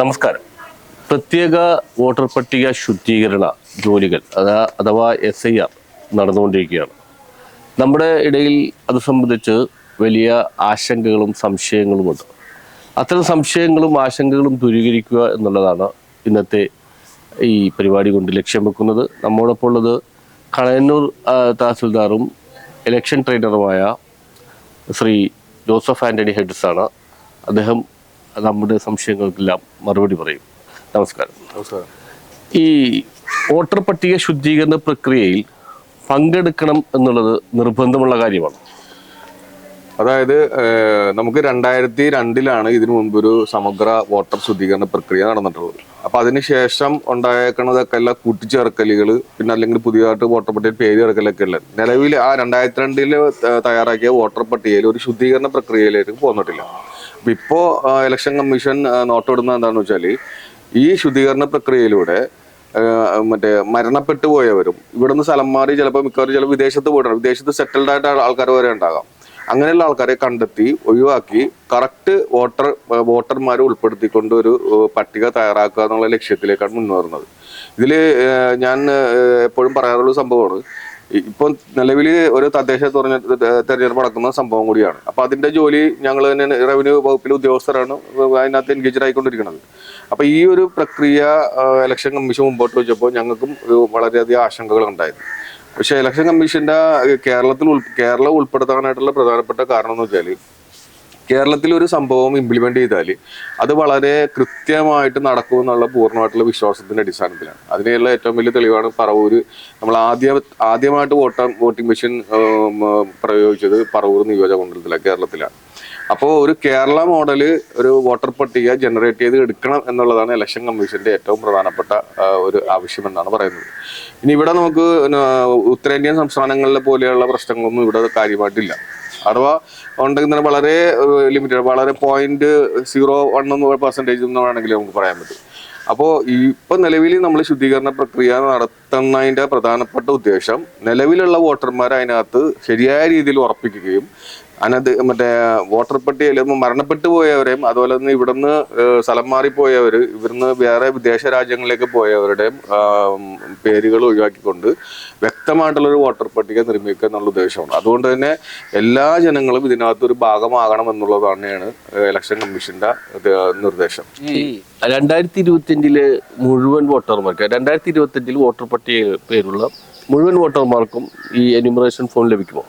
നമസ്കാരം. പ്രത്യേക വോട്ടർ പട്ടിക ശുദ്ധീകരണ ജോലികൾ അതാ അഥവാ എസ് ഐ ആർ നടന്നുകൊണ്ടിരിക്കുകയാണ്. നമ്മുടെ ഇടയിൽ അത് സംബന്ധിച്ച് വലിയ ആശങ്കകളും സംശയങ്ങളുമുണ്ട്. അത്തരം സംശയങ്ങളും ആശങ്കകളും ദൂരീകരിക്കുക എന്നുള്ളതാണ് ഇന്നത്തെ ഈ പരിപാടി കൊണ്ട് ലക്ഷ്യം വെക്കുന്നത്. നമ്മോടൊപ്പം ഉള്ളത് കളയന്നൂർ തഹസിൽദാറും ഇലക്ഷൻ ട്രെയിനറുമായ ശ്രീ ജോസഫ് ആന്റണി ഹെഡ്സാണ് അദ്ദേഹം നമ്മുടെ സംശയങ്ങൾക്കെല്ലാം മറുപടി പറയും. നമസ്കാരം. നമസ്കാരം. ഈ വോട്ടർ പട്ടിക ശുദ്ധീകരണ പ്രക്രിയയിൽ പങ്കെടുക്കണം എന്നുള്ളത് നിർബന്ധമുള്ള കാര്യമാണ്. അതായത് നമുക്ക് രണ്ടായിരത്തി രണ്ടിലാണ് ഇതിനു മുൻപൊരു ഒരു സമഗ്ര വോട്ടർ ശുദ്ധീകരണ പ്രക്രിയ നടന്നിട്ടുള്ളത്. അപ്പൊ അതിനുശേഷം ഉണ്ടായേക്കണതൊക്കെ എല്ലാം കൂട്ടിച്ചേർക്കലുകൾ പിന്നെ അല്ലെങ്കിൽ പുതിയതായിട്ട് വോട്ടർ പട്ടികയിൽ പേര് ചേർക്കലൊക്കെ ഉള്ളത്. നിലവിൽ ആ രണ്ടായിരത്തി രണ്ടിൽ തയ്യാറാക്കിയ വോട്ടർ പട്ടികയിൽ ഒരു ശുദ്ധീകരണ പ്രക്രിയയിലേക്ക് പോന്നിട്ടില്ല. ഇപ്പോ ഇലക്ഷൻ കമ്മീഷൻ ആ, നോട്ടിടുന്നത് എന്താണെന്ന് വെച്ചാൽ ഈ ശുദ്ധീകരണ പ്രക്രിയയിലൂടെ മറ്റേ മരണപ്പെട്ടു പോയവരും ഇവിടുന്ന് സ്ഥലം മാറി ചിലപ്പോൾ മിക്കവാറും ചില വിദേശത്ത് പോയിട്ടുണ്ട്. വിദേശത്ത് സെറ്റിൽഡ് ആയിട്ട് ആൾക്കാർ വരെ ഉണ്ടാകാം. അങ്ങനെയുള്ള ആൾക്കാരെ കണ്ടെത്തി ഒഴിവാക്കി കറക്റ്റ് വോട്ടർ വോട്ടർമാരെ ഉൾപ്പെടുത്തിക്കൊണ്ട് ഒരു പട്ടിക തയ്യാറാക്കുക എന്നുള്ള ലക്ഷ്യത്തിലേക്കാണ് മുന്നേറുന്നത് ഇതിൽ ഞാൻ എപ്പോഴും പറയാറുള്ള സംഭവമാണ് ഇപ്പം നിലവിൽ ഒരു തദ്ദേശ തെരഞ്ഞെടുപ്പ് നടക്കുന്ന സംഭവം കൂടിയാണ്. അപ്പൊ അതിന്റെ ജോലി ഞങ്ങൾ തന്നെ റവന്യൂ വകുപ്പിലെ ഉദ്യോഗസ്ഥരാണ് അതിനകത്ത് എൻഗേജഡ് ആയിക്കൊണ്ടിരിക്കുന്നത് അപ്പൊ ഈ ഒരു പ്രക്രിയ ഇലക്ഷൻ കമ്മീഷൻ മുമ്പോട്ട് വെച്ചപ്പോൾ ഞങ്ങൾക്കും വളരെയധികം ആശങ്കകൾ ഉണ്ടായിരുന്നു പക്ഷേ ഇലക്ഷൻ കമ്മീഷന്റെ കേരളത്തിൽ കേരളം ഉൾപ്പെടുത്താനായിട്ടുള്ള പ്രധാനപ്പെട്ട കാരണം എന്ന് വെച്ചാൽ കേരളത്തിൽ ഒരു സംഭവം ഇംപ്ലിമെന്റ് ചെയ്താൽ അത് വളരെ കൃത്യമായിട്ട് നടക്കും എന്നുള്ള പൂർണമായിട്ടുള്ള വിശ്വാസത്തിന്റെ അടിസ്ഥാനത്തിലാണ്. അതിനുള്ള ഏറ്റവും വലിയ തെളിവാണ് പറവൂര് നമ്മൾ ആദ്യ ആദ്യമായിട്ട് വോട്ട വോട്ടിംഗ് മെഷീൻ പ്രയോഗിച്ചത് പറവൂർ നിയോജക മണ്ഡലത്തിലാണ് കേരളത്തിലാണ് അപ്പോൾ ഒരു കേരള മോഡൽ ഒരു വോട്ടർ പട്ടിക ജനറേറ്റ് ചെയ്ത് എടുക്കണം എന്നുള്ളതാണ് ഇലക്ഷൻ കമ്മീഷന്റെ ഏറ്റവും പ്രധാനപ്പെട്ട ഒരു ആവശ്യമെന്നാണ് പറയുന്നത്. ഇനി ഇവിടെ നമുക്ക് ഉത്തരേന്ത്യൻ സംസ്ഥാനങ്ങളിലെ പോലെയുള്ള പ്രശ്നങ്ങളൊന്നും ഇവിടെ കാര്യമായിട്ടില്ല. അഥവാ ഉണ്ടെങ്കിൽ തന്നെ വളരെ ലിമിറ്റഡ് വളരെ പോയിന്റ് സീറോ വൺ എന്ന് പെർസെന്റേജ് എന്ന് വേണമെങ്കിൽ നമുക്ക് പറയാൻ പറ്റും. അപ്പോൾ ഇപ്പൊ നിലവിൽ നമ്മൾ ശുദ്ധീകരണ പ്രക്രിയ നടത്തുന്നതിന്റെ പ്രധാനപ്പെട്ട ഉദ്ദേശം നിലവിലുള്ള വോട്ടർമാരെ അതിനകത്ത് ശരിയായ രീതിയിൽ ഉറപ്പിക്കുകയും അതിനകത്ത് മറ്റേ വോട്ടർ പട്ടികയിൽ മരണപ്പെട്ടു പോയവരെയും അതുപോലെ തന്നെ ഇവിടുന്ന് സ്ഥലം മാറിപ്പോയവർ ഇവിടുന്ന് വേറെ വിദേശ രാജ്യങ്ങളിലേക്ക് പോയവരുടെയും പേരുകൾ ഒഴിവാക്കിക്കൊണ്ട് വ്യക്തമായിട്ടുള്ളൊരു വോട്ടർ പട്ടിക നിർമ്മിക്കുക എന്നുള്ള ഉദ്ദേശമാണ്. അതുകൊണ്ട് തന്നെ എല്ലാ ജനങ്ങളും ഇതിനകത്തൊരു ഭാഗമാകണം എന്നുള്ളത് തന്നെയാണ് ഇലക്ഷൻ കമ്മീഷന്റെ നിർദ്ദേശം. രണ്ടായിരത്തി ഇരുപത്തിയഞ്ചിലെ മുഴുവൻ വോട്ടർമാർക്ക് രണ്ടായിരത്തി ഇരുപത്തിയഞ്ചിൽ വോട്ടർ പട്ടികയിൽ പേരുള്ള മുഴുവൻ വോട്ടർമാർക്കും ഈ എനുമറേഷൻ ഫോൺ ലഭിക്കുമോ?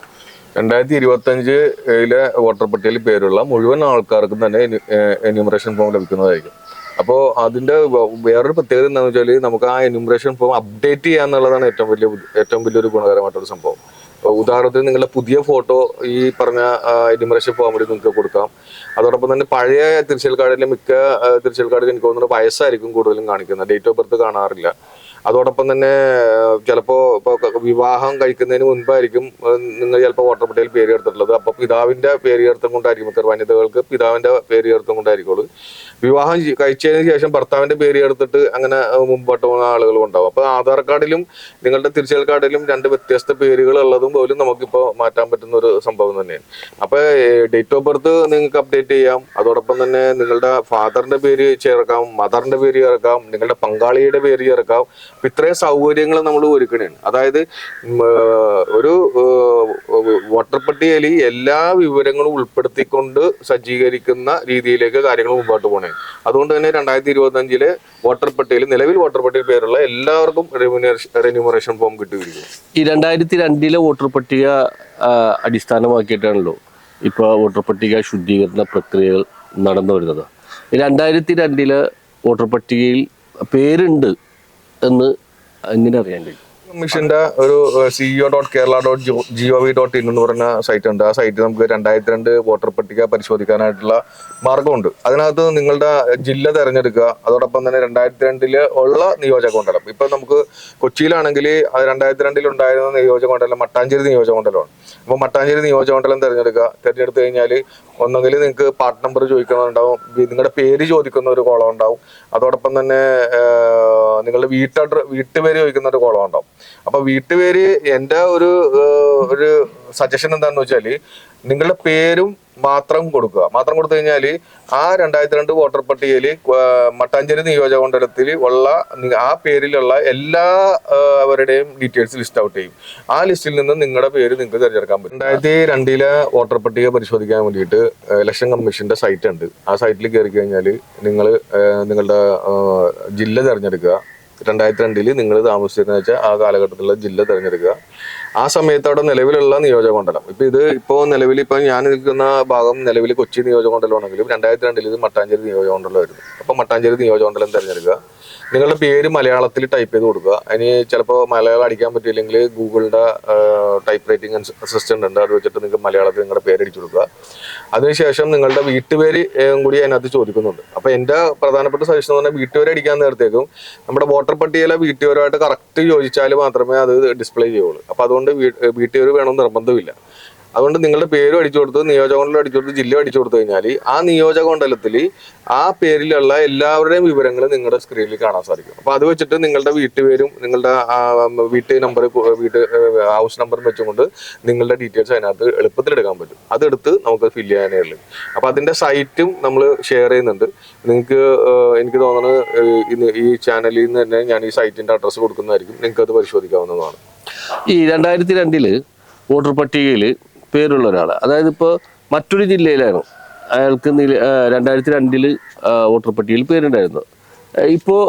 രണ്ടായിരത്തി ഇരുപത്തി ഏഴിലെ വോട്ടർ പട്ടികയിൽ പേരുള്ള മുഴുവൻ ആൾക്കാർക്കും തന്നെ എന്യൂമറേഷൻ ഫോം ലഭിക്കുന്നതായിരിക്കും. അപ്പോൾ അതിന്റെ വേറൊരു പ്രത്യേകത എന്താണെന്ന് വെച്ചാൽ നമുക്ക് ആ എന്യൂമറേഷൻ ഫോം അപ്ഡേറ്റ് ചെയ്യുക എന്നുള്ളതാണ് ഏറ്റവും വലിയ ഏറ്റവും വലിയൊരു ഗുണകരമായിട്ടൊരു സംഭവം. ഉദാഹരണത്തിന് നിങ്ങളുടെ പുതിയ ഫോട്ടോ ഈ പറഞ്ഞ എന്യൂമറേഷൻ ഫോമിൽ നിങ്ങൾക്ക് കൊടുക്കാം. അതോടൊപ്പം തന്നെ പഴയ തിരിച്ചൽ കാർഡിലെ മിക്ക തിരിച്ചൽ കാർഡിൽ എനിക്ക് തോന്നുന്നത് വയസ്സായിരിക്കും കൂടുതലും കാണിക്കുന്നത്. ഡേറ്റ് ഓഫ് ബർത്ത് കാണാറില്ല. അതോടൊപ്പം തന്നെ ചിലപ്പോൾ ഇപ്പോൾ വിവാഹം കഴിക്കുന്നതിന് മുൻപായിരിക്കും നിങ്ങൾ ചിലപ്പോൾ വോട്ടർ പട്ടികയിൽ പേര് ചേർത്തിട്ടുള്ളത്. അപ്പോൾ പിതാവിന്റെ പേര് ചേർത്തും കൊണ്ടായിരിക്കും ഇത്ര വനിതകൾക്ക് പിതാവിന്റെ പേര് ചേർത്തും കൊണ്ടായിരിക്കുള്ളൂ. വിവാഹം കഴിച്ചതിന് ശേഷം ഭർത്താവിന്റെ പേര് ചേർത്തിട്ട് അങ്ങനെ മുമ്പോട്ട് പോകുന്ന ആളുകളും ഉണ്ടാവും. അപ്പോൾ ആധാർ കാർഡിലും നിങ്ങളുടെ തിരിച്ചൽ കാർഡിലും രണ്ട് വ്യത്യസ്ത പേരുകൾ ഉള്ളതും പോലും നമുക്കിപ്പോൾ മാറ്റാൻ പറ്റുന്ന ഒരു സംഭവം തന്നെയാണ്. അപ്പോൾ ഡേറ്റ് ഓഫ് ബർത്ത് നിങ്ങൾക്ക് അപ്ഡേറ്റ് ചെയ്യാം. അതോടൊപ്പം തന്നെ നിങ്ങളുടെ ഫാദറിന്റെ പേര് ചേർക്കാം മദറിന്റെ പേര് ചേർക്കാം നിങ്ങളുടെ പങ്കാളിയുടെ പേര് ചേർക്കാം. അപ്പൊ ഇത്രയും സൗകര്യങ്ങൾ നമ്മൾ ഒരുക്കണേണ്. അതായത് ഒരു വോട്ടർ പട്ടികയിൽ എല്ലാ വിവരങ്ങളും ഉൾപ്പെടുത്തിക്കൊണ്ട് സജ്ജീകരിക്കുന്ന രീതിയിലേക്ക് കാര്യങ്ങൾ മുമ്പോട്ട് പോണേ അതുകൊണ്ട് തന്നെ രണ്ടായിരത്തി ഇരുപത്തി അഞ്ചിലെ വോട്ടർ പട്ടികയിൽ നിലവിൽ വോട്ടർ പട്ടിക പേരുള്ള എല്ലാവർക്കും റെന്യൂമറേഷൻ ഫോം കിട്ടിയിരിക്കും ഈ രണ്ടായിരത്തി രണ്ടിലെ വോട്ടർ പട്ടിക അടിസ്ഥാനമാക്കിയിട്ടാണല്ലോ ഇപ്പോൾ വോട്ടർ പട്ടിക ശുദ്ധീകരണ പ്രക്രിയകൾ നടന്നു വരുന്നത്. രണ്ടായിരത്തി രണ്ടിലെ വോട്ടർ പട്ടികയിൽ പേരുണ്ട്. എന്ന് എങ്ങനെ അറിയാൻ കഴിയും? മിഷന്റെ ഒരു CEO dot Kerala dot G O V dot in എന്ന് പറഞ്ഞ സൈറ്റ് ഉണ്ട്. ആ സൈറ്റിൽ നമുക്ക് രണ്ടായിരത്തി രണ്ട് വോട്ടർ പട്ടിക പരിശോധിക്കാനായിട്ടുള്ള മാർഗമുണ്ട്. അതിനകത്ത് നിങ്ങളുടെ ജില്ല തിരഞ്ഞെടുക്കുക അതോടൊപ്പം തന്നെ രണ്ടായിരത്തി രണ്ടിൽ ഉള്ള നിയോജക മണ്ഡലം. ഇപ്പൊ നമുക്ക് കൊച്ചിയിലാണെങ്കിൽ രണ്ടായിരത്തി രണ്ടിൽ ഉണ്ടായിരുന്ന നിയോജക മണ്ഡലം മട്ടാഞ്ചേരി നിയോജക മണ്ഡലമാണ്. അപ്പോൾ മട്ടാഞ്ചേരി നിയോജക മണ്ഡലം തിരഞ്ഞെടുക്കുക. തിരഞ്ഞെടുത്തു കഴിഞ്ഞാൽ ഒന്നെങ്കിൽ നിങ്ങൾക്ക് പാർട്ട് നമ്പർ ചോദിക്കുന്നുണ്ടാവും നിങ്ങളുടെ പേര് ചോദിക്കുന്ന ഒരു കോളം ഉണ്ടാവും അതോടൊപ്പം തന്നെ നിങ്ങളുടെ വീട്ടഡ്ര വീട്ടുപേര് ചോദിക്കുന്ന ഒരു കോളം ഉണ്ടാവും. അപ്പൊ വീട്ടുപേര് എന്റെ ഒരു ഒരു സജഷൻ എന്താണെന്ന് വെച്ചാൽ നിങ്ങളുടെ പേരും മാത്രം കൊടുക്കുക. മാത്രം കൊടുത്തു കഴിഞ്ഞാൽ ആ രണ്ടായിരത്തി രണ്ട് വോട്ടർ പട്ടികയിൽ മട്ടാഞ്ചേരി നിയോജക മണ്ഡലത്തിൽ ഉള്ള ആ പേരിലുള്ള എല്ലാ അവരുടെയും ഡീറ്റെയിൽസ് ലിസ്റ്റ് ഔട്ട് ചെയ്യും. ആ ലിസ്റ്റിൽ നിന്ന് നിങ്ങളുടെ പേര് നിങ്ങൾക്ക് തിരഞ്ഞെടുക്കാൻ പറ്റും. രണ്ടായിരത്തി രണ്ടിലെ വോട്ടർ പട്ടിക പരിശോധിക്കാൻ വേണ്ടിയിട്ട് ഇലക്ഷൻ കമ്മീഷന്റെ സൈറ്റ് ഉണ്ട്. ആ സൈറ്റിൽ കയറി കഴിഞ്ഞാൽ നിങ്ങൾ നിങ്ങളുടെ ജില്ല തിരഞ്ഞെടുക്കുക. രണ്ടായിരത്തി രണ്ടിൽ നിങ്ങൾ താമസിച്ചിരുന്ന വെച്ചാൽ ആ കാലഘട്ടത്തിലുള്ള ജില്ല തിരഞ്ഞെടുക്കുക. ആ സമയത്ത് അവിടെ നിലവിലുള്ള നിയോജക മണ്ഡലം ഇപ്പൊ ഇത് ഇപ്പോ നിലവിൽ ഇപ്പൊ ഞാൻ നിൽക്കുന്ന ഭാഗം നിലവിൽ കൊച്ചി നിയോജക മണ്ഡലമാണെങ്കിലും രണ്ടായിരത്തി രണ്ടിൽ ഇത് മട്ടാഞ്ചേരി നിയോജക മണ്ഡലമായിരുന്നു അപ്പൊ മട്ടാഞ്ചേരി നിയോജക മണ്ഡലം തിരഞ്ഞെടുക്കുക. നിങ്ങളുടെ പേര് മലയാളത്തിൽ ടൈപ്പ് ചെയ്ത് കൊടുക്കുക. അതിന് ചിലപ്പോൾ മലയാളം അടിക്കാൻ പറ്റിയില്ലെങ്കിൽ ഗൂഗിളിന്റെ ടൈപ്പ് റൈറ്റിംഗ് അസിസ്റ്റന്റ് ഉണ്ട്. അത് വെച്ചിട്ട് നിങ്ങൾക്ക് മലയാളത്തിൽ നിങ്ങളുടെ പേര് അടിച്ചു കൊടുക്കുക. അതിനുശേഷം നിങ്ങളുടെ വീട്ടുപേര് കൂടി അതിനകത്ത് ചോദിക്കുന്നുണ്ട്. അപ്പൊ എന്റെ പ്രധാനപ്പെട്ട സജഷൻ എന്ന് പറഞ്ഞാൽ വീട്ടുപേര് അടിക്കാൻ നേരത്തേക്കും നമ്മുടെ വോട്ടർ പട്ടികയിലെ വീട്ടുപേരുമായിട്ട് കറക്റ്റ് യോജിച്ചാൽ മാത്രമേ അത് ഡിസ്പ്ലേ ചെയ്യുള്ളൂ. അപ്പൊ അതുകൊണ്ട് വീ- ഒരു വേണമെന്ന് നിർബന്ധമില്ല അതുകൊണ്ട് നിങ്ങളുടെ പേരും അടിച്ചു കൊടുത്ത് നിയോജക മണ്ഡലം അടിച്ചു കൊടുത്ത് ജില്ല അടിച്ചു കൊടുത്തു കഴിഞ്ഞാൽ ആ നിയോജക മണ്ഡലത്തിൽ ആ പേരിലുള്ള എല്ലാവരുടെയും വിവരങ്ങൾ നിങ്ങളുടെ സ്ക്രീനിൽ കാണാൻ സാധിക്കും. അപ്പൊ അത് വെച്ചിട്ട് നിങ്ങളുടെ വീട്ടുപേരും നിങ്ങളുടെ വീട്ട് നമ്പർ വീട്ട് ഹൗസ് നമ്പറും വെച്ചുകൊണ്ട് നിങ്ങളുടെ ഡീറ്റെയിൽസ് അതിനകത്ത് എളുപ്പത്തിൽ എടുക്കാൻ പറ്റും. അതെടുത്ത് നമുക്ക് ഫില്ല് ചെയ്യാനേ ഉള്ളൂ അപ്പൊ അതിന്റെ സൈറ്റും നമ്മൾ ഷെയർ ചെയ്യുന്നുണ്ട്. നിങ്ങൾക്ക് എനിക്ക് തോന്നുന്നത് ഈ ചാനലിൽ നിന്ന് തന്നെ ഞാൻ ഈ സൈറ്റിന്റെ അഡ്രസ്സ് കൊടുക്കുന്നതായിരിക്കും. നിങ്ങൾക്ക് അത് പരിശോധിക്കാവുന്നതാണ്. ഈ രണ്ടായിരത്തി രണ്ടിൽ വോട്ടർ പട്ടികയിൽ പേരുള്ള ഒരാൾ അതായത് ഇപ്പോൾ മറ്റൊരു ജില്ലയിലാണ് അയാൾക്ക് നില- രണ്ടായിരത്തി രണ്ടിൽ വോട്ടർ പട്ടികയിൽ പേരുണ്ടായിരുന്നു. ഇപ്പോൾ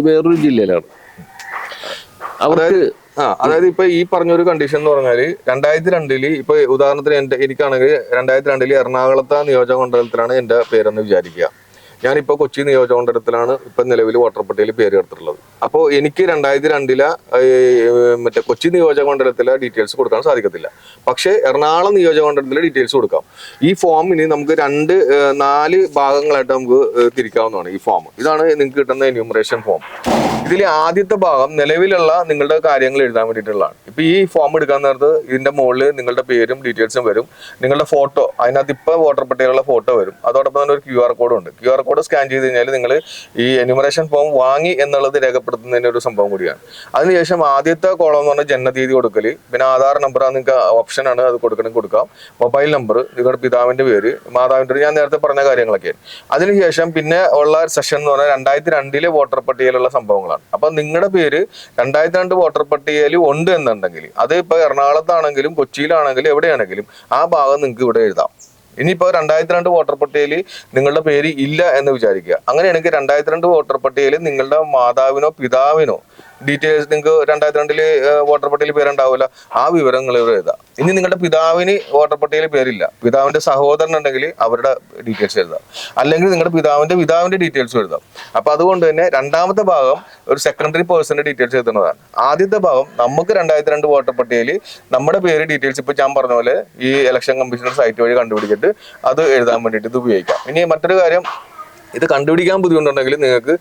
വേറൊരു ജില്ലയിലാണ്. അവർക്ക് അതായത് ഇപ്പൊ ഈ പറഞ്ഞൊരു കണ്ടീഷൻ എന്ന് പറഞ്ഞാൽ രണ്ടായിരത്തി രണ്ടിൽ ഇപ്പൊ ഉദാഹരണത്തിന് എന്റെ എനിക്കാണെങ്കിൽ രണ്ടായിരത്തി രണ്ടിൽ എറണാകുളത്തെ നിയോജക മണ്ഡലത്തിലാണ് എന്റെ പേരെന്ന് വിചാരിക്കുക. ഞാനിപ്പോ കൊച്ചി നിയോജക മണ്ഡലത്തിലാണ് ഇപ്പൊ നിലവിൽ വോട്ടർ പട്ടികയിൽ പേര് എടുത്തിട്ടുള്ളത് അപ്പോൾ എനിക്ക് രണ്ടായിരത്തി രണ്ടിലെ മറ്റേ കൊച്ചി നിയോജക മണ്ഡലത്തിലെ ഡീറ്റെയിൽസ് കൊടുക്കാൻ സാധിക്കത്തില്ല. പക്ഷേ എറണാകുളം നിയോജക മണ്ഡലത്തിലെ ഡീറ്റെയിൽസ് കൊടുക്കാം. ഈ ഫോമിന് നമുക്ക് രണ്ട് നാല് ഭാഗങ്ങളായിട്ട് നമുക്ക് തിരിക്കാവുന്നതാണ് ഈ ഫോം. ഇതാണ് നിങ്ങൾക്ക് കിട്ടുന്ന എന്യൂമറേഷൻ ഫോം ഇതിലെ ആദ്യത്തെ ഭാഗം നിലവിലുള്ള നിങ്ങളുടെ കാര്യങ്ങൾ എഴുതാൻ വേണ്ടിയിട്ടുള്ളതാണ്. ഇപ്പോൾ ഈ ഫോം എടുക്കാൻ നേരത്ത് ഇതിന്റെ മുകളിൽ നിങ്ങളുടെ പേരും ഡീറ്റെയിൽസും വരും. നിങ്ങളുടെ ഫോട്ടോ അതിനകത്ത് ഇപ്പോൾ വോട്ടർ പട്ടികയിലുള്ള ഫോട്ടോ വരും. അതോടൊപ്പം തന്നെ ഒരു ക്യു ആർ കോഡും ഉണ്ട്. ക്യു ആർ കോഡ് സ്കാൻ ചെയ്ത് കഴിഞ്ഞാൽ നിങ്ങൾ ഈ എന്യൂമറേഷൻ ഫോം വാങ്ങി എന്നുള്ളത് രേഖപ്പെടുത്തുന്നതിന്റെ ഒരു സംഭവം കൂടിയാണ്. അതിനുശേഷം ആദ്യത്തെ കോളം എന്ന് പറഞ്ഞാൽ ജനനതീയതി കൊടുക്കൽ പിന്നെ ആധാർ നമ്പർ നിങ്ങൾക്ക് ഓപ്ഷനാണ് അത് കൊടുക്കണമെങ്കിൽ കൊടുക്കാം. മൊബൈൽ നമ്പർ നിങ്ങളുടെ പിതാവിന്റെ പേര് മാതാവിന്റെ പേര് ഞാൻ നേരത്തെ പറഞ്ഞ കാര്യങ്ങളൊക്കെ. അതിനുശേഷം പിന്നെ ഉള്ള സെഷൻ എന്ന് പറഞ്ഞാൽ രണ്ടായിരത്തി രണ്ടിലെ വോട്ടർ പട്ടികയിലുള്ള സംഭവങ്ങളാണ്. അപ്പൊ നിങ്ങളുടെ പേര് രണ്ടായിരത്തി രണ്ട് വോട്ടർ പട്ടികയിൽ ഉണ്ട് എന്നുണ്ടെങ്കിൽ അത് ഇപ്പൊ എറണാകുളത്താണെങ്കിലും കൊച്ചിയിലാണെങ്കിലും എവിടെയാണെങ്കിലും ആ ഭാഗം നിങ്ങൾക്ക് ഇവിടെ എഴുതാം. ഇനിയിപ്പോ രണ്ടായിരത്തി രണ്ട് വോട്ടർ പട്ടികയിൽ നിങ്ങളുടെ പേര് ഇല്ല എന്ന് വിചാരിക്കുക. അങ്ങനെയാണെങ്കിൽ രണ്ടായിരത്തി രണ്ട് വോട്ടർ പട്ടികയിൽ നിങ്ങളുടെ മാതാവിനോ പിതാവിനോ ഡീറ്റെയിൽസ് നിങ്ങൾക്ക് രണ്ടായിരത്തി രണ്ടിൽ വോട്ടർ പട്ടികയിൽ പേരുണ്ടാവില്ല. ആ വിവരങ്ങൾ ഇവർ എഴുതാം. ഇനി നിങ്ങളുടെ പിതാവിന് വോട്ടർ പട്ടികയിൽ പേരില്ല. പിതാവിന്റെ സഹോദരൻ ഉണ്ടെങ്കിൽ അവരുടെ ഡീറ്റെയിൽസ് എഴുതാം. അല്ലെങ്കിൽ നിങ്ങളുടെ പിതാവിന്റെ പിതാവിന്റെ ഡീറ്റെയിൽസ് എഴുതാം. അപ്പൊ അതുകൊണ്ട് തന്നെ രണ്ടാമത്തെ ഭാഗം ഒരു സെക്കൻഡറി പേഴ്സന്റെ ഡീറ്റെയിൽസ് എഴുതുന്നതാണ്. ആദ്യത്തെ ഭാഗം നമുക്ക് രണ്ടായിരത്തി രണ്ട് വോട്ടർ പട്ടികയിൽ നമ്മുടെ പേര് ഡീറ്റെയിൽസ് ഇപ്പൊ ഞാൻ പറഞ്ഞ പോലെ ഈ ഇലക്ഷൻ കമ്മീഷണർ സൈറ്റ് വഴി കണ്ടുപിടിച്ചിട്ട് അത് എഴുതാൻ വേണ്ടിയിട്ട് ഇത് ഉപയോഗിക്കാം. ഇനി മറ്റൊരു കാര്യം ഇത് കണ്ടുപിടിക്കാൻ ബുദ്ധിമുട്ടുണ്ടെങ്കിൽ നിങ്ങൾക്ക്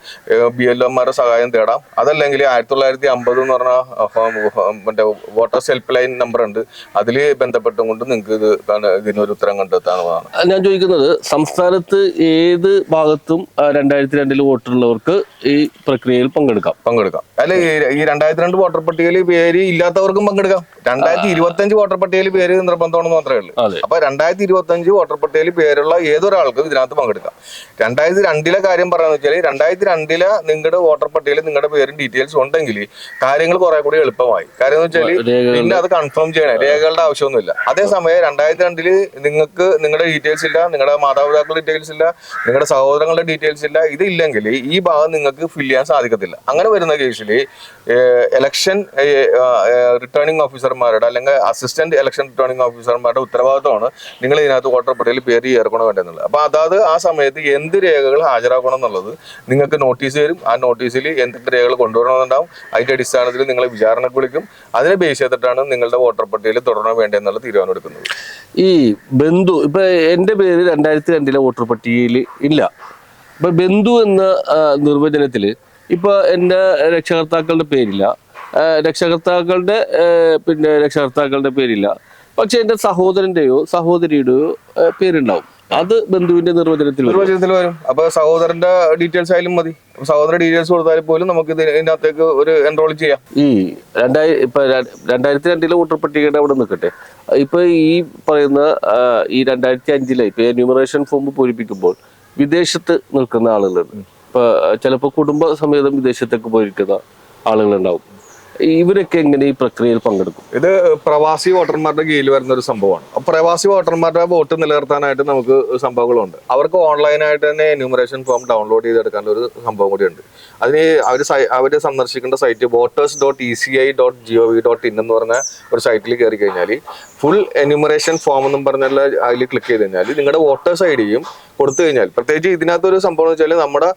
ബി എൽ എമാരുടെ സഹായം തേടാം. അതല്ലെങ്കിൽ ആയിരത്തി തൊള്ളായിരത്തി അമ്പത് എന്ന് പറഞ്ഞ മറ്റേ വോട്ടേഴ്സ് ഹെൽപ്പ് ലൈൻ നമ്പർ ഉണ്ട് അതിൽ ബന്ധപ്പെട്ടും കൊണ്ട് നിങ്ങൾക്ക് ഇത് ഇതിനൊരു ഉത്തരം കണ്ടെത്താവുന്നതാണ് ഞാൻ ചോദിക്കുന്നത് സംസ്ഥാനത്ത് ഏത് ഭാഗത്തും രണ്ടായിരത്തി രണ്ടിൽ വോട്ടുള്ളവർക്ക് ഈ പ്രക്രിയയിൽ പങ്കെടുക്കാം? പങ്കെടുക്കാം. അല്ല ഈ- രണ്ടായിരത്തി രണ്ട് വോട്ടർ പട്ടികയിൽ പേര് ഇല്ലാത്തവർക്കും പങ്കെടുക്കാം. രണ്ടായിരത്തി ഇരുപത്തി അഞ്ച് വോട്ടർ പട്ടികയിൽ പേര് നിർബന്ധമാണെന്ന് മാത്രമേ ഉള്ളൂ. അപ്പൊ രണ്ടായിരത്തി ഇരുപത്തി അഞ്ച് വോട്ടർ പട്ടികയിൽ പേരുള്ള ഏതൊരാൾക്കും ഇതിനകത്ത് പങ്കെടുക്കാം. രണ്ടായിരത്തി രണ്ടിലെ കാര്യം പറയാന്ന് വെച്ചാൽ രണ്ടായിരത്തി രണ്ടിലെ നിങ്ങളുടെ വോട്ടർ പട്ടികയിൽ നിങ്ങളുടെ പേരും ഡീറ്റെയിൽസ് ഉണ്ടെങ്കിൽ കാര്യങ്ങൾ കുറെ കൂടി എളുപ്പമായി. കാര്യം എന്ന് വെച്ചാൽ പിന്നെ അത് കൺഫേം ചെയ്യണേ. രേഖകളുടെ ആവശ്യമൊന്നുമില്ല. അതേസമയം രണ്ടായിരത്തി രണ്ടിൽ നിങ്ങൾക്ക് നിങ്ങളുടെ ഡീറ്റെയിൽസ് ഇല്ല നിങ്ങളുടെ മാതാപിതാക്കളുടെ ഡീറ്റെയിൽസ് ഇല്ല നിങ്ങളുടെ സഹോദരങ്ങളുടെ ഡീറ്റെയിൽസ് ഇല്ല ഇതില്ലെങ്കിൽ ഈ ഭാഗം നിങ്ങൾക്ക് ഫില്ല് ചെയ്യാൻ സാധിക്കത്തില്ല. അങ്ങനെ വരുന്ന കേസിൽ ഇലക്ഷൻ റിട്ടേണിംഗ് ഓഫീസർമാരുടെ അല്ലെങ്കിൽ അസിസ്റ്റന്റ് ഇലക്ഷൻ റിട്ടേണിംഗ് ഓഫീസർമാരുടെ ഉത്തരവാദിത്തമാണ് നിങ്ങൾ ഇതിനകത്ത് വോട്ടർ പട്ടികയിൽ പേര് ചേർക്കണോ വേണ്ടെന്നുള്ളത് അപ്പൊ അതായത് ആ സമയത്ത് എന്ത് രേഖകൾ ഹാജരാക്കണം എന്നുള്ളത് നിങ്ങൾക്ക് നോട്ടീസ് വരും ആ നോട്ടീസിൽ എന്തൊക്കെ രേഖകൾ കൊണ്ടുവരണമെന്നുണ്ടാവും. അതിന്റെ അടിസ്ഥാനത്തിൽ നിങ്ങളെ വിചാരണക്ക് വിളിക്കും. അതിനെ ബേസ് ചെയ്തിട്ടാണ് നിങ്ങളുടെ വോട്ടർ പട്ടികയിൽ തുടരണോ വേണ്ടെന്നുള്ള തീരുമാനം എടുക്കുന്നത് ഈ ബന്ധു ഇപ്പൊ എന്റെ പേര് രണ്ടായിരത്തി രണ്ടിലെ വോട്ടർ പട്ടികയിൽ ഇല്ല. ഇപ്പൊ ബന്ധു എന്ന നിർവചനത്തിൽ ഇപ്പൊ എന്റെ രക്ഷകർത്താക്കളുടെ പേരില്ല. രക്ഷകർത്താക്കളുടെ പിന്നെ രക്ഷകർത്താക്കളുടെ പേരില്ല. പക്ഷെ എന്റെ സഹോദരന്റെയോ സഹോദരിയുടെയോ പേരുണ്ടാവും. അത് ബന്ധുവിന്റെ നിർവചനത്തിൽ. നിർവചനത്തിൽ വരും. അപ്പൊ സഹോദരന്റെ ഡീറ്റെയിൽസ് ആയാലും മതി. സഹോദര ഡീറ്റെയിൽസ് കൊടുത്താൽ പോലും നമുക്ക് ഇത് ഇതിനകത്തേക്ക് ഒരു എൻറോൾ ചെയ്യാം. ഈ രണ്ടായി ഇപ്പൊ രണ്ടായിരത്തി രണ്ടിലെ വോട്ടർ പട്ടികയുടെ അവിടെ നിൽക്കട്ടെ. ഇപ്പൊ ഈ പറയുന്ന ഈ രണ്ടായിരത്തി അഞ്ചിലെ ഇപ്പൊ എന്യൂമറേഷൻ ഫോം പൂരിപ്പിക്കുമ്പോൾ വിദേശത്ത് നിൽക്കുന്ന ആളുകളുണ്ട് ഇപ്പൊ ചിലപ്പോൾ കുടുംബ സമേതം വിദേശത്തേക്ക് പോയിരിക്കുന്ന ആളുകളുണ്ടാവും. ഇവരൊക്കെ എങ്ങനെ ഈ പ്രക്രിയയിൽ പങ്കെടുക്കും? ഇത് പ്രവാസി വോട്ടർമാരുടെ കീഴിൽ വരുന്ന ഒരു സംഭവമാണ്. പ്രവാസി വോട്ടർമാരുടെ വോട്ട് നിലനിർത്താനായിട്ട് നമുക്ക് സംഭവങ്ങളുണ്ട്. അവർക്ക് ഓൺലൈനായിട്ട് തന്നെ എന്യൂമറേഷൻ ഫോം ഡൗൺലോഡ് ചെയ്തെടുക്കാൻ ഒരു സംഭവം കൂടിയുണ്ട്. അതിന് അവർ അവർ സന്ദർശിക്കേണ്ട site voters dot E C I dot G O V dot in എന്ന് പറഞ്ഞ ഒരു സൈറ്റിൽ കയറി കഴിഞ്ഞാൽ ഫുൾ എന്യൂമറേഷൻ ഫോം എന്നും പറഞ്ഞുള്ള അതിൽ ക്ലിക്ക് ചെയ്ത് കഴിഞ്ഞാൽ നിങ്ങളുടെ വോട്ടേഴ്സ് ഐ ഡിയും കൊടുത്തു കഴിഞ്ഞാൽ. പ്രത്യേകിച്ച് ഇതിനകത്തൊരു സംഭവം എന്ന് വെച്ചാൽ നമ്മുടെ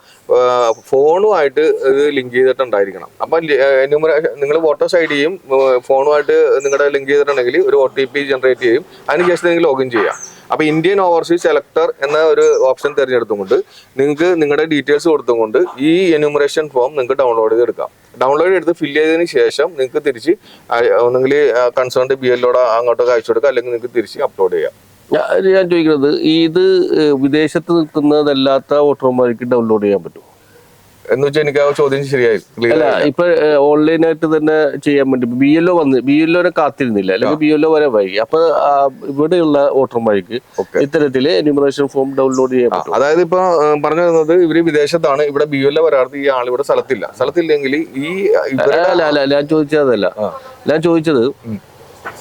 ഫോണുമായിട്ട് ഇത് ലിങ്ക് ചെയ്തിട്ടുണ്ടായിരിക്കണം. അപ്പം എന്യൂമറേഷൻ നിങ്ങൾ വോട്ടേഴ്സ് ഐ ഡിയും ഫോണുമായിട്ട് നിങ്ങളുടെ ലിങ്ക് ചെയ്തിട്ടുണ്ടെങ്കിൽ ഒരു ഒ ടി പി ജനറേറ്റ് ചെയ്യും. അതിനുശേഷം നിങ്ങൾ ലോഗിൻ ചെയ്യാം. അപ്പൊ ഇന്ത്യൻ ഓവർസീസ് സെലക്ടർ എന്ന ഒരു ഓപ്ഷൻ തിരഞ്ഞെടുത്തുകൊണ്ട് നിങ്ങൾക്ക് നിങ്ങളുടെ ഡീറ്റെയിൽസ് കൊടുത്തുകൊണ്ട് ഈ എന്യൂമറേഷൻ ഫോം നിങ്ങൾക്ക് ഡൗൺലോഡ് ചെയ്തെടുക്കാം. ഡൗൺലോഡ് ചെയ്ത് ഫില്ല് ചെയ്തതിന് ശേഷം നിങ്ങൾക്ക് തിരിച്ച് ഒന്നെങ്കിൽ കൺസേൺഡ് ബി എല്ലോടെ അങ്ങോട്ടൊക്കെ അയച്ചു കൊടുക്കുക. അല്ലെങ്കിൽ നിങ്ങൾക്ക് തിരിച്ച് അപ്ലോഡ് ചെയ്യാം. ഞാൻ ചോദിക്കുന്നത് ഇത് വിദേശത്ത് നിൽക്കുന്നതല്ലാത്ത വോട്ടർമാർക്ക് ഡൗൺലോഡ് ചെയ്യാൻ പറ്റും എന്ന് വെച്ചാൽ എനിക്ക് ആ ചോദ്യം ശരിയായി അല്ല. ഇപ്പൊ ഓൺലൈനായിട്ട് തന്നെ ചെയ്യാൻ വേണ്ടി ബി എൽ ഒ വന്ന് ബി എൽ ഒനെ കാത്തിരുന്നില്ല. അല്ലെങ്കിൽ ബി എൽ ഒ വരെ വൈകി അപ്പൊ ഇവിടെയുള്ള വോട്ടർമാർക്ക്. ഇത്തരത്തിൽ എന്യൂമറേഷൻ ഫോം ഡൗൺലോഡ് ചെയ്യാൻ പറ്റും അതായത് ഇപ്പൊ പറഞ്ഞു വരുന്നത് ഇവർ വിദേശത്താണ് ഇവിടെ ബി എൽ വരാത്ത ഈ ആൾ ഇവിടെ സ്ഥലത്തില്ല. സ്ഥലത്തില്ലെങ്കിൽ ഈ അല്ല അല്ല ഞാൻ ചോദിച്ചതല്ല. ഞാൻ ചോദിച്ചത്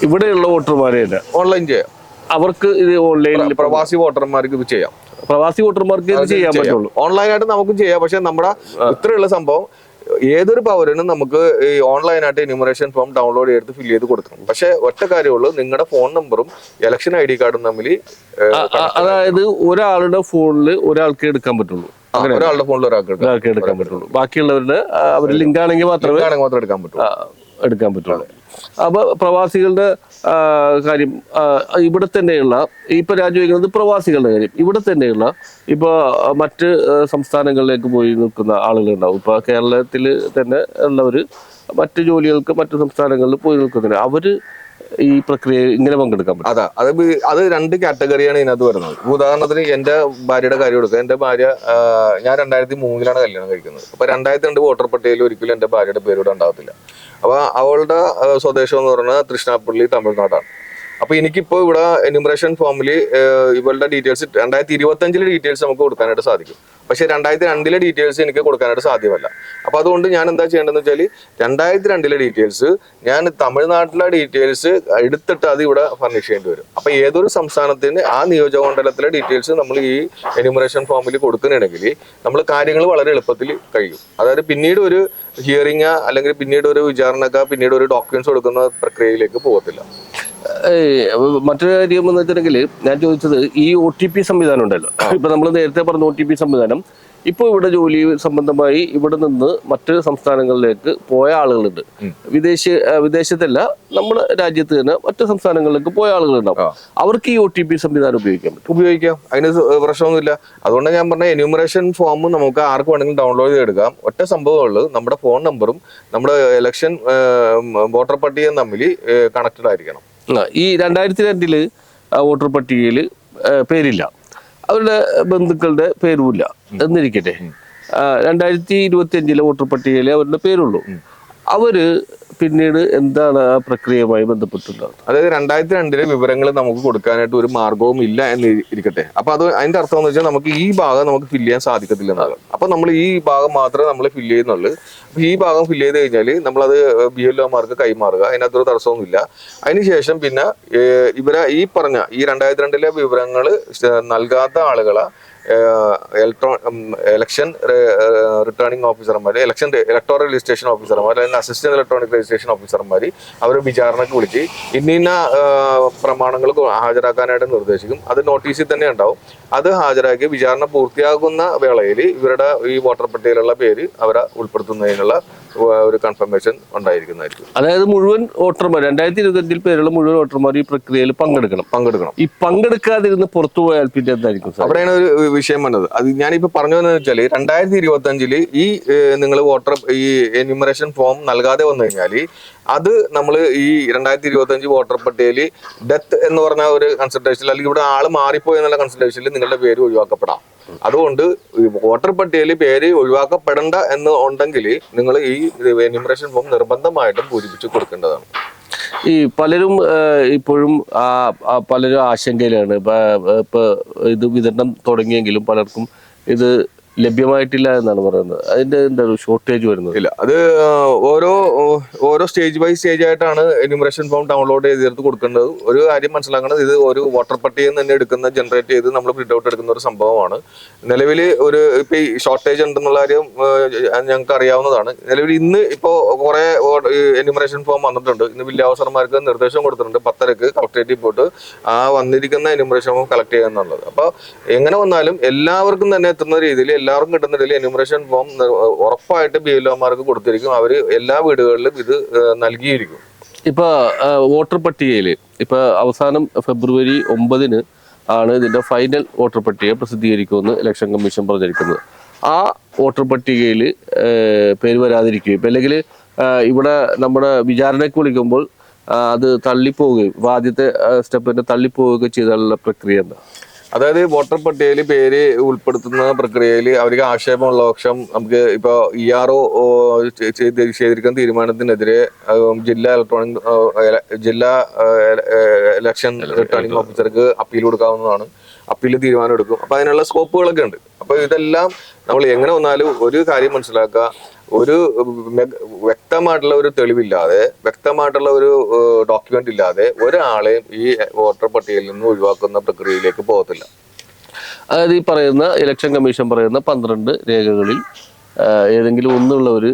ഇവിടെയുള്ള വോട്ടർമാരെ ഓൺലൈൻ ചെയ്യാം. അവർക്ക് ഇത് ഓൺലൈനിൽ പ്രവാസി വോട്ടർമാർക്ക് ഇത് ചെയ്യാം. പ്രവാസി വോട്ടർമാർക്ക് ഇത് ചെയ്യാൻ പറ്റുള്ളൂ. ഓൺലൈനായിട്ട് നമുക്കും ചെയ്യാം. പക്ഷെ നമ്മുടെ ഇത്രയുള്ള സംഭവം ഏതൊരു പൗരനും നമുക്ക് ഈ ഓൺലൈനായിട്ട് എന്യൂമറേഷൻ ഫോം ഡൗൺലോഡ് ചെയ്ത് ഫില്ല് ചെയ്ത് കൊടുക്കണം. പക്ഷെ ഒറ്റ കാര്യമുള്ളൂ നിങ്ങളുടെ ഫോൺ നമ്പറും ഇലക്ഷൻ ഐ ഡി കാർഡും തമ്മിൽ അതായത് ഒരാളുടെ ഫോണിൽ ഒരാൾക്ക് എടുക്കാൻ പറ്റുള്ളൂ. ഒരാളുടെ ഫോണിൽ ഒരാൾക്ക് എടുക്കാൻ പറ്റുള്ളൂ. ബാക്കിയുള്ളവരുടെ അവർ ലിങ്ക് ആണെങ്കിൽ മാത്രമേ മാത്രമേ മാത്രം എടുക്കാൻ പറ്റും ആ, എടുക്കാൻ പറ്റുള്ളൂ. അപ്പൊ പ്രവാസികളുടെ കാര്യം ഇവിടെ തന്നെയുള്ള ഇപ്പൊ രാജു വയ്ക്കുന്നത് പ്രവാസികളുടെ കാര്യം. ഇവിടെ തന്നെയുള്ള ഇപ്പൊ മറ്റ് സംസ്ഥാനങ്ങളിലേക്ക് പോയി നിൽക്കുന്ന ആളുകളുണ്ടാവും. ഇപ്പൊ കേരളത്തിൽ തന്നെ ഉള്ളവര് മറ്റ് ജോലികൾക്ക് മറ്റു സംസ്ഥാനങ്ങളിൽ പോയി നിൽക്കുന്നുണ്ട് അവർ ഈ പ്രക്രിയ ഇങ്ങനെ പങ്കെടുക്കാൻ പറ്റും. അതാ അത് അത് രണ്ട് കാറ്റഗറിയാണ് ഇതിനകത്ത് വരുന്നത്. ഉദാഹരണത്തിന് എന്റെ ഭാര്യയുടെ കാര്യം എടുക്കുക. എന്റെ ഭാര്യ ഞാൻ രണ്ടായിരത്തി മൂന്നിലാണ് കല്യാണം കഴിക്കുന്നത്. അപ്പൊ രണ്ടായിരത്തി രണ്ട് വോട്ടർ പട്ടികയിൽ ഒരിക്കലും എന്റെ ഭാര്യയുടെ പേരൂടെ ഉണ്ടാകത്തില്ല. അപ്പൊ അവളുടെ സ്വദേശം എന്ന് പറഞ്ഞാൽ തൃശ്ശാപ്പള്ളി തമിഴ്നാടാണ്. അപ്പൊ എനിക്കിപ്പോ ഇവിടെ എന്യൂമറേഷൻ ഫോമിൽ ഇവളുടെ ഡീറ്റെയിൽസ് രണ്ടായിരത്തി ഇരുപത്തി അഞ്ചിലെ ഡീറ്റെയിൽസ് നമുക്ക് കൊടുക്കാനായിട്ട് സാധിക്കും. പക്ഷെ രണ്ടായിരത്തി രണ്ടിലെ ഡീറ്റെയിൽസ് എനിക്ക് കൊടുക്കാനായിട്ട് സാധ്യമല്ല. അപ്പൊ അതുകൊണ്ട് ഞാൻ എന്താ ചെയ്യേണ്ടതെന്ന് വെച്ചാൽ രണ്ടായിരത്തി രണ്ടിലെ ഡീറ്റെയിൽസ് ഞാൻ തമിഴ്നാട്ടിലെ ഡീറ്റെയിൽസ് എടുത്തിട്ട് അത് ഇവിടെ ഫർണിഷ് ചെയ്യേണ്ടി വരും. അപ്പൊ ഏതൊരു സംസ്ഥാനത്തിന് ആ നിയോജക മണ്ഡലത്തിലെ ഡീറ്റെയിൽസ് നമ്മൾ ഈ എന്യൂമറേഷൻ ഫോമിൽ കൊടുക്കുന്നുണ്ടെങ്കിൽ നമ്മൾ കാര്യങ്ങൾ വളരെ എളുപ്പത്തിൽ കഴിയും. അതായത് പിന്നീട് ഒരു ഹിയറിംഗ് അല്ലെങ്കിൽ പിന്നീട് ഒരു വിചാരണക്ക പിന്നീട് ഒരു ഡോക്യുമെന്റ്സ് കൊടുക്കുന്ന പ്രക്രിയയിലേക്ക് പോകത്തില്ല. മറ്റൊരു കാര്യം എന്ന് വെച്ചിട്ടുണ്ടെങ്കിൽ ഞാൻ ചോദിച്ചത് ഈ ഒ ടി പി സംവിധാനം ഉണ്ടല്ലോ. ഇപ്പൊ നമ്മൾ നേരത്തെ പറഞ്ഞ ഒ ടി പി സംവിധാനം ഇപ്പോൾ ഇവിടെ ജോലി സംബന്ധമായി ഇവിടെ നിന്ന് മറ്റ് സംസ്ഥാനങ്ങളിലേക്ക് പോയ ആളുകളുണ്ട്. വിദേശ വിദേശത്തല്ല നമ്മുടെ രാജ്യത്ത് തന്നെ മറ്റ് സംസ്ഥാനങ്ങളിലേക്ക് പോയ ആളുകളുണ്ടാവും. അവർക്ക് ഈ ഒ ടി പി സംവിധാനം ഉപയോഗിക്കാം പറ്റും. ഉപയോഗിക്കാം. അതിന് പ്രശ്നമൊന്നുമില്ല. അതുകൊണ്ട് ഞാൻ പറഞ്ഞ എന്യൂമറേഷൻ ഫോം നമുക്ക് ആർക്ക് വേണമെങ്കിലും ഡൗൺലോഡ് ചെയ്തെടുക്കാം. ഒറ്റ സംഭവമുള്ളൂ. നമ്മുടെ ഫോൺ നമ്പറും നമ്മുടെ ഇലക്ഷൻ വോട്ടർ പട്ടികയും തമ്മിൽ കണക്റ്റഡ് ആയിരിക്കണം. ഈ രണ്ടായിരത്തി രണ്ടിൽ വോട്ടർ പട്ടികയിൽ പേരില്ല. അവരുടെ ബന്ധുക്കളുടെ പേരുമില്ല. എന്നിരിക്കട്ടെ. രണ്ടായിരത്തി ഇരുപത്തി അഞ്ചിലെ വോട്ടർ പട്ടികയിലെ അവരുടെ പേരുള്ളൂ. അവർ പിന്നീട് എന്താണ് ആ പ്രക്രിയയുമായി ബന്ധപ്പെട്ടുള്ളത്? അതായത് രണ്ടായിരത്തി രണ്ടിലെ വിവരങ്ങൾ നമുക്ക് കൊടുക്കാനായിട്ട് ഒരു മാർഗവും ഇല്ല എന്ന് ഇരി- ഇരിക്കട്ടെ. അപ്പൊ അത് അതിന്റെ അർത്ഥം എന്ന് വെച്ചാൽ നമുക്ക് ഈ ഭാഗം നമുക്ക് ഫില്ല് ചെയ്യാൻ സാധിക്കത്തില്ല എന്നാണ് അപ്പൊ നമ്മൾ ഈ ഭാഗം മാത്രമേ നമ്മൾ ഫില്ല് ചെയ്യുന്നുള്ളൂ. അപ്പൊ ഈ ഭാഗം ഫില്ല് ചെയ്ത് കഴിഞ്ഞാൽ നമ്മളത് ബി എൽ ഒമാർക്ക് കൈമാറുക അതിനകത്തൊരു തടസ്സമൊന്നുമില്ല. അതിനുശേഷം പിന്നെ ഇവരെ ഈ പറഞ്ഞ ഈ രണ്ടായിരത്തി രണ്ടിലെ വിവരങ്ങൾ നൽകാത്ത ആളുകളെ ഇലക്ട്രോ ഇലക്ഷൻ റിട്ടേണിംഗ് ഓഫീസർമാർ ഇലക്ഷൻ ഇലക്ടോറൽ രജിസ്ട്രേഷൻ ഓഫീസർമാർ അല്ലെങ്കിൽ അസിസ്റ്റന്റ് ഇലക്ട്രോണിക് രജിസ്ട്രേഷൻ ഓഫീസർമാർ അവർ വിചാരണക്ക് വിളിച്ച് ഇന്ന ഇന്ന പ്രമാണങ്ങൾ ഹാജരാക്കാനായിട്ട് നിർദ്ദേശിക്കും. അത് നോട്ടീസിൽ തന്നെ ഉണ്ടാവും. അത് ഹാജരാക്കി വിചാരണ പൂർത്തിയാകുന്ന വേളയിൽ ഇവരുടെ ഈ വോട്ടർ പട്ടികയിലുള്ള പേര് അവരെ ഉൾപ്പെടുത്തുന്നതിനുള്ള ഒരു കൺഫർമേഷൻ ഉണ്ടായിരിക്കുന്നതായിരിക്കും. അതായത് മുഴുവൻ വോട്ടർമാർ രണ്ടായിരത്തി ഇരുപത്തി അഞ്ചിൽ പേരുള്ള മുഴുവൻ വോട്ടർമാർ ഈ പ്രക്രിയയിൽ പങ്കെടുക്കണം. പങ്കെടുക്കണം. ഈ പങ്കെടുക്കാതിരുന്ന് പുറത്തു പോയാൽ പിന്നെ എന്തായിരിക്കും അവിടെയാണ് ഒരു വിഷയം വന്നത്. അത് ഞാനിപ്പോ പറഞ്ഞു വന്നത് വെച്ചാൽ രണ്ടായിരത്തി ഇരുപത്തി അഞ്ചിൽ ഈ നിങ്ങൾ വോട്ടർ ഈ എന്യൂമറേഷൻ ഫോം നൽകാതെ വന്നു കഴിഞ്ഞാൽ അത് നമ്മൾ ഈ രണ്ടായിരത്തി ഇരുപത്തി അഞ്ച് വോട്ടർ പട്ടികയിൽ ഡെത്ത് എന്ന് പറഞ്ഞ ഒരു കൺസൾട്ടേഷനിൽ അല്ലെങ്കിൽ ഇവിടെ ആൾ മാറിപ്പോയി എന്നുള്ള കൺസൾട്ടേഷനിൽ നിങ്ങളുടെ പേര് ഒഴിവാക്കപ്പെടാം. അതുകൊണ്ട് വോട്ടർ പട്ടികയിൽ പേര് ഒഴിവാക്കപ്പെടേണ്ട എന്ന് ഉണ്ടെങ്കിൽ നിങ്ങൾ ഈ എന്യൂമറേഷൻ ഫോം നിർബന്ധമായിട്ടും പൂരിപ്പിച്ച് കൊടുക്കേണ്ടതാണ്. ഈ പലരും ഇപ്പോഴും പലരും ആശങ്കയിലാണ്. ഇപ്പൊ ഇത് വിതരണം തുടങ്ങിയെങ്കിലും പലർക്കും ഇത് ലഭ്യമായിട്ടില്ല എന്നാണ് പറയുന്നത്. അതിന്റെ എന്താ ഷോർട്ടേജ് വരുന്നത്? ഇല്ല അത് ഓരോ ഓരോ സ്റ്റേജ് ബൈ സ്റ്റേജ് ആയിട്ടാണ് എന്യൂമറേഷൻ ഫോം ഡൗൺലോഡ് ചെയ്തെടുത്ത് കൊടുക്കേണ്ടത്. ഒരു കാര്യം മനസ്സിലാക്കണം ഇത് ഒരു വോട്ടർ പട്ടികയിൽ നിന്ന് തന്നെ എടുക്കുന്ന ജനറേറ്റ് ചെയ്ത് നമ്മൾ പ്രിന്റ് ഔട്ട് എടുക്കുന്ന ഒരു സംഭവമാണ്. നിലവിൽ ഒരു ഇപ്പൊ ഈ ഷോർട്ടേജ് ഉണ്ടെന്നുള്ള കാര്യം ഞങ്ങൾക്ക് അറിയാവുന്നതാണ്. നിലവിൽ ഇന്ന് ഇപ്പോ കുറെ എന്യൂമറേഷൻ ഫോം വന്നിട്ടുണ്ട്. ഇന്ന് വില്ല ഓഫീസർമാർക്ക് നിർദ്ദേശം കൊടുത്തിട്ടുണ്ട് പത്തരക്ക് കളക്ടറേറ്റിൽ പോയിട്ട് ആ വന്നിരിക്കുന്ന എന്യൂമറേഷൻ ഫോം കളക്ട് ചെയ്യുക എന്നുള്ളത്. അപ്പൊ എങ്ങനെ വന്നാലും എല്ലാവർക്കും തന്നെ എത്തുന്ന രീതിയിൽ എല്ലാവർക്കും കിട്ടുന്ന എന്യൂമറേഷൻ ഫോം ഉറപ്പായിട്ട് ബി എൽ ഒമാർക്ക് കൊടുത്തിരിക്കും. അവർ എല്ലാ വീടുകളിലും ഇത് നൽകിയിരിക്കും. ഇപ്പൊ വോട്ടർ പട്ടികയിൽ ഇപ്പൊ അവസാനം ഫെബ്രുവരി ഒമ്പതിന് ആണ് ഇതിന്റെ ഫൈനൽ വോട്ടർ പട്ടിക പ്രസിദ്ധീകരിക്കുമെന്ന് ഇലക്ഷൻ കമ്മീഷൻ പറഞ്ഞിരിക്കുന്നത്. ആ വോട്ടർ പട്ടികയിൽ പേര് വരാതിരിക്കുകയും ഇപ്പൊ അല്ലെങ്കിൽ ഇവിടെ നമ്മുടെ വിചാരണയ്ക്ക് വിളിക്കുമ്പോൾ അത് തള്ളിപ്പോവുകയും ആദ്യത്തെ സ്റ്റെപ്പിന്റെ തള്ളിപ്പോവുകയൊക്കെ ചെയ്താലുള്ള പ്രക്രിയ എന്താ? അതായത് വോട്ടർ പട്ടികയിൽ പേര് ഉൾപ്പെടുത്തുന്ന പ്രക്രിയയിൽ അവർക്ക് ആക്ഷേപമുള്ള പക്ഷം നമുക്ക് ഇപ്പൊ ഇ ആർ ഒ ചെയ്തിരിക്കുന്ന തീരുമാനത്തിനെതിരെ ജില്ലാ ഇലക്ട്രോണിക് ജില്ലാ ഇലക്ഷൻ റിട്ടേണിംഗ് ഓഫീസർക്ക് അപ്പീൽ കൊടുക്കാവുന്നതാണ്. അപ്പീൽ തീരുമാനം എടുക്കും അപ്പൊ അതിനുള്ള സ്കോപ്പുകളൊക്കെ ഉണ്ട്. അപ്പൊ ഇതെല്ലാം നമ്മൾ എങ്ങനെ വന്നാലും ഒരു കാര്യം മനസ്സിലാക്കുക. ഒരു വ്യക്തമായിട്ടുള്ള ഒരു തെളിവില്ലാതെ വ്യക്തമായിട്ടുള്ള ഒരു ഡോക്യുമെന്റ് ഇല്ലാതെ ഒരാളെയും ഈ വോട്ടർ പട്ടികയിൽ നിന്ന് ഒഴിവാക്കുന്ന പ്രക്രിയയിലേക്ക് പോകത്തില്ല. അതായത് ഈ പറയുന്ന ഇലക്ഷൻ കമ്മീഷൻ പറയുന്ന പന്ത്രണ്ട് രേഖകളിൽ ഏതെങ്കിലും ഒന്നുള്ളവർ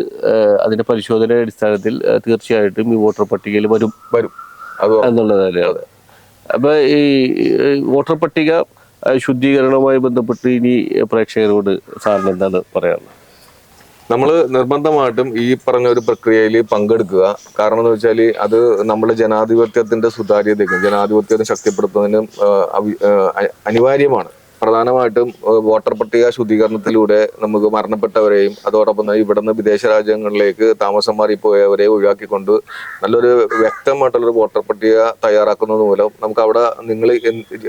അതിന്റെ പരിശോധന അടിസ്ഥാനത്തിൽ തീർച്ചയായിട്ടും ഈ വോട്ടർ പട്ടികയിൽ വരും. വരും. എന്നുള്ളത് തന്നെയാണ് അപ്പൊ ഈ വോട്ടർ പട്ടിക ശുദ്ധീകരണവുമായി ബന്ധപ്പെട്ട് ഇനി പ്രേക്ഷകരോട് സാറിന് എന്താണ് പറയാനുള്ളത്? നമ്മൾ നിർബന്ധമായിട്ടും ഈ പറഞ്ഞ ഒരു പ്രക്രിയയിൽ പങ്കെടുക്കുക. കാരണം എന്ന് വെച്ചാൽ അത് നമ്മുടെ ജനാധിപത്യത്തിന്റെ സുതാര്യതയ്ക്കും ജനാധിപത്യത്തെ ശക്തിപ്പെടുത്തുന്നതിനും അനിവാര്യമാണ്. പ്രധാനമായിട്ടും വോട്ടർ പട്ടിക ശുദ്ധീകരണത്തിലൂടെ നമുക്ക് മരണപ്പെട്ടവരെയും അതോടൊപ്പം തന്നെ ഇവിടുന്ന് വിദേശ രാജ്യങ്ങളിലേക്ക് താമസം മാറിപ്പോയവരെ ഒഴിവാക്കിക്കൊണ്ട് നല്ലൊരു വ്യക്തമായിട്ടുള്ളൊരു വോട്ടർ പട്ടിക തയ്യാറാക്കുന്നത് മൂലം നമുക്ക് അവിടെ നിങ്ങൾ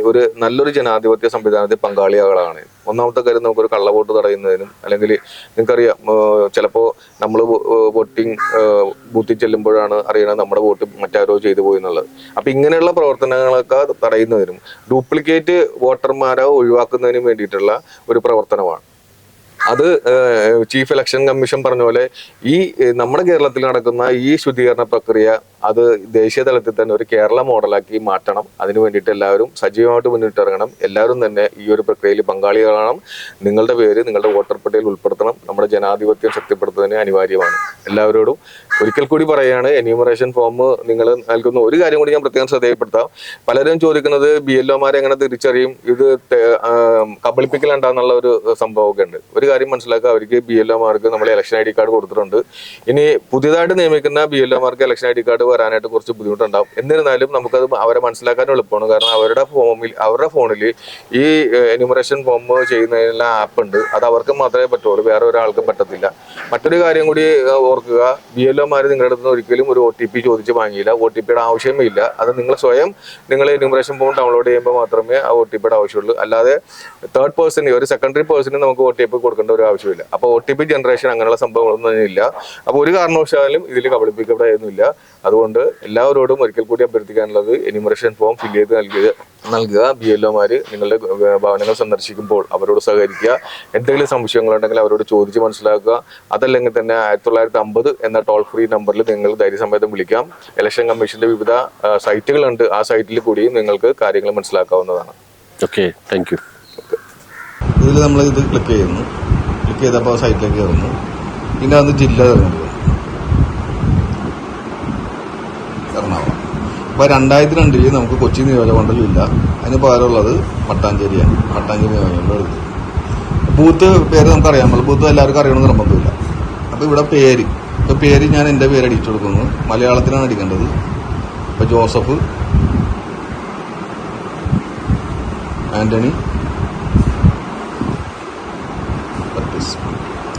ഒരു നല്ലൊരു ജനാധിപത്യ സംവിധാനത്തിൽ പങ്കാളിയാകളാണ് ഒന്നാമത്തെ കാര്യം നമുക്കൊരു കള്ളവോട്ട് തടയുന്നതിനും അല്ലെങ്കിൽ നിങ്ങൾക്കറിയാം ചിലപ്പോൾ നമ്മൾ വോട്ടിംഗ് ബൂത്തിൽ ചെല്ലുമ്പോഴാണ് അറിയണത് നമ്മുടെ വോട്ട് മറ്റാരോ ചെയ്തു പോയി എന്നുള്ളത്. അപ്പം ഇങ്ങനെയുള്ള പ്രവർത്തനങ്ങളൊക്കെ തടയുന്നതിനും ഡ്യൂപ്ലിക്കേറ്റ് വോട്ടർമാരെ ഒഴിവാക്കുന്നതിനും വേണ്ടിയിട്ടുള്ള ഒരു പ്രവർത്തനമാണ്. അത് ചീഫ് ഇലക്ഷൻ കമ്മീഷൻ പറഞ്ഞ പോലെ ഈ നമ്മുടെ കേരളത്തിൽ നടക്കുന്ന ഈ ശുദ്ധീകരണ പ്രക്രിയ അത് ദേശീയ തലത്തിൽ തന്നെ ഒരു കേരള മോഡലാക്കി മാറ്റണം. അതിനു വേണ്ടിയിട്ട് എല്ലാവരും സജീവമായിട്ട് മുന്നിട്ടിറങ്ങണം. എല്ലാവരും തന്നെ ഈ ഒരു പ്രക്രിയയിൽ പങ്കാളികളാണ് നിങ്ങളുടെ പേര് നിങ്ങളുടെ വോട്ടർ പട്ടികയിൽ ഉൾപ്പെടുത്തണം. നമ്മുടെ ജനാധിപത്യം ശക്തിപ്പെടുത്തുന്നതിന് അനിവാര്യമാണ്. എല്ലാവരോടും ഒരിക്കൽ കൂടി പറയുകയാണ് എന്യൂമറേഷൻ ഫോം നിങ്ങൾ നൽകുന്ന ഒരു കാര്യം കൂടി ഞാൻ പ്രത്യേകം ശ്രദ്ധയപ്പെടുത്താം പലരും ചോദിക്കുന്നത് ബി എൽ ഒമാരെ എങ്ങനെ തിരിച്ചറിയും? ഇത് കബളിപ്പിക്കലുണ്ടാന്നുള്ള ഒരു സംഭവമൊക്കെ ഉണ്ട്. ഒരു കാര്യം മനസ്സിലാക്കുക അവർക്ക് ബി എൽ ഒമാർക്ക് നമ്മൾ ഇലക്ഷൻ ഐ ഡി കാർഡ് കൊടുത്തിട്ടുണ്ട്. ഇനി പുതിയതായിട്ട് നിയമിക്കുന്ന ബി എൽ ഒമാർക്ക് ഇലക്ഷൻ ഐ ഡി കാർഡ് വരാനായിട്ട് കുറച്ച് ബുദ്ധിമുട്ടുണ്ടാവും. എന്നിരുന്നാലും നമുക്കത് അവരെ മനസ്സിലാക്കാൻ എളുപ്പമാണ്. കാരണം അവരുടെ ഫോമിൽ അവരുടെ ഫോണിൽ ഈ എന്യൂമറേഷൻ ഫോം ചെയ്യുന്നതിനുള്ള ആപ്പ് ഉണ്ട്. അത് അവർക്ക് മാത്രമേ പറ്റുള്ളൂ. വേറെ ഒരാൾക്കും പറ്റത്തില്ല. മറ്റൊരു കാര്യം കൂടി ഓർക്കുക. ബി എൽ ഒമാർ നിങ്ങളുടെ അടുത്ത് ഒരിക്കലും ഒരു ഒ ടി പി ചോദിച്ച് വാങ്ങിയില്ല. ഒ ടി പിയുടെ ആവശ്യമേ ഇല്ല അത് നിങ്ങൾ സ്വയം നിങ്ങൾ എന്യൂമറേഷൻ ഫോം ഡൗൺലോഡ് ചെയ്യുമ്പോൾ മാത്രമേ ആ ഒ ടി പിയുടെ ആവശ്യമുള്ളൂ. അല്ലാതെ തേർഡ് പേഴ്സൺ ഒരു സെക്കൻഡറി പേഴ്സണ് നമുക്ക് ഒ ടി പി കൊടുക്കേണ്ട ഒരു ആവശ്യമില്ല. അപ്പോൾ ഒ ടി പി ജനറേഷൻ അങ്ങനെയുള്ള സംഭവങ്ങളൊന്നും ഇല്ല. അപ്പോൾ ഒരു കാരണവശാലും ഇതിൽ കബളിപ്പിക്കപ്പെടുന്നില്ല അതുകൊണ്ട് എല്ലാവരോടും ഒരിക്കൽ കൂടി അഭ്യർത്ഥിക്കാനുള്ളത് എനിമറേഷൻ ഫോം ഫില്ല് ചെയ്ത് നൽകുക നൽകുക. ബി എൽ ഒമാർ നിങ്ങളുടെ ഭവനങ്ങൾ സന്ദർശിക്കുമ്പോൾ അവരോട് സഹകരിക്കുക. എന്തെങ്കിലും സംശയങ്ങളുണ്ടെങ്കിൽ അവരോട് ചോദിച്ച് മനസ്സിലാക്കുക. അതല്ലെങ്കിൽ തന്നെ ആയിരത്തി തൊള്ളായിരത്തി അമ്പത് എന്ന ടോൾ ഫ്രീ നമ്പറിൽ നിങ്ങൾ ധൈര്യസമേതം വിളിക്കാം. ഇലക്ഷൻ കമ്മീഷന്റെ വിവിധ സൈറ്റുകളുണ്ട്. ആ സൈറ്റിൽ കൂടി നിങ്ങൾക്ക് കാര്യങ്ങൾ മനസ്സിലാക്കാവുന്നതാണ്. ഓക്കെ. Thank you. ഇതിൽ നമ്മൾ ഇത് ക്ലിക്ക് ചെയ്യുന്നു. ക്ലിക്ക് ചെയ്തപ്പോൾ സൈറ്റിലേക്ക് കയറുന്നു. പിന്നെ അത് ജില്ല തിരഞ്ഞെടുക്കുന്നു എറണാകുളം അപ്പോൾ രണ്ടായിരത്തി രണ്ടിൽ നമുക്ക് കൊച്ചി നിയോജകമണ്ഡലം ഇല്ല. അതിന് പകരമുള്ളത് മട്ടാഞ്ചേരിയാണ് മട്ടാഞ്ചേരി നിയോജകമണ്ഡലം ബൂത്ത് പേര് നമുക്കറിയാം നമ്മൾ ബൂത്ത് എല്ലാവർക്കും അറിയണമെന്ന് നിർബന്ധമില്ല. അപ്പോൾ ഇവിടെ പേര്. ഇപ്പോൾ പേര് ഞാൻ എന്റെ പേര് അടിച്ചു കൊടുക്കുന്നു. മലയാളത്തിലാണ് അടിക്കേണ്ടത്. ഇപ്പോൾ ജോസഫ്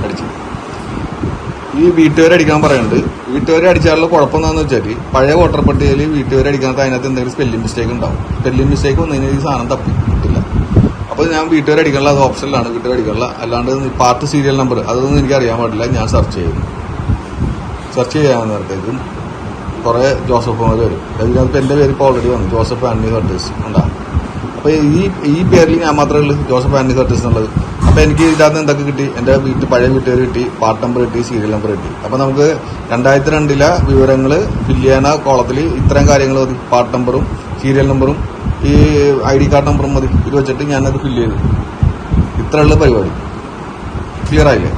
അടിച്ചു. ഈ വീട്ടുകാരടിക്കാൻ പറയുന്നുണ്ട്. വീട്ടുപേര് അടിച്ചാലുള്ള കുഴപ്പം എന്താണെന്ന് വെച്ചാൽ പഴയ വോട്ടർ പട്ടികയിൽ വീട്ടുകാർ അടിക്കാത്ത അതിനകത്ത് എന്തെങ്കിലും സ്പെല്ലിംഗ് മിസ്റ്റേക്ക് ഉണ്ടാവും. സ്പെല്ലിംഗ് മിസ്റ്റേക്ക് വന്നതിന് ഈ സാധനം തപ്പി കിട്ടില്ല. അപ്പോൾ ഞാൻ വീട്ടുകാർ അടിക്കാനുള്ള അത് ഓപ്ഷനിലാണ് വീട്ടുകാർ അടിക്കാനുള്ള. അല്ലാണ്ട് പാർട്ട് സീരിയൽ നമ്പർ അതൊന്നും എനിക്ക് അറിയാൻ പാടില്ല. ഞാൻ സെർച്ച് ചെയ്യുന്നു. സെർച്ച് ചെയ്യാൻ നേരത്തേക്കും കുറേ ജോസഫുമാർ വരും. അതിനകത്ത് എന്റെ പേര് ഇപ്പോൾ ഓൾറെഡി വന്നു. ജോസഫ് ആൻഡ് ഹർട്ടേഴ്സ് ഉണ്ടാകും അപ്പോൾ ഈ ഈ പേരിൽ ഞാൻ മാത്രമേ ഉള്ളൂ ജോസഫ് ആൻഡി സർട്ടിസ് എന്നുള്ളത് അപ്പോൾ എനിക്ക് ഇതിനകത്ത് എന്തൊക്കെ കിട്ടി? എന്റെ വീട്ടിൽ പഴയ വീട്ടുകാർ കിട്ടി പാർട്ട് നമ്പർ കിട്ടി സീരിയൽ നമ്പർ കിട്ടി. അപ്പോൾ നമുക്ക് രണ്ടായിരത്തി രണ്ടിലെ വിവരങ്ങൾ ഫില്ല് ചെയ്യുന്ന കോളത്തിൽ ഇത്രയും കാര്യങ്ങൾ മതി. പാർട്ട് നമ്പറും സീരിയൽ നമ്പറും ഈ ഐ ഡി കാർഡ് നമ്പറും മതി. ഇത് വെച്ചിട്ട് ഞാനത് ഫില്ല് ചെയ്തു. ഇത്രയുള്ള പരിപാടി. ക്ലിയർ ആയില്ലേ?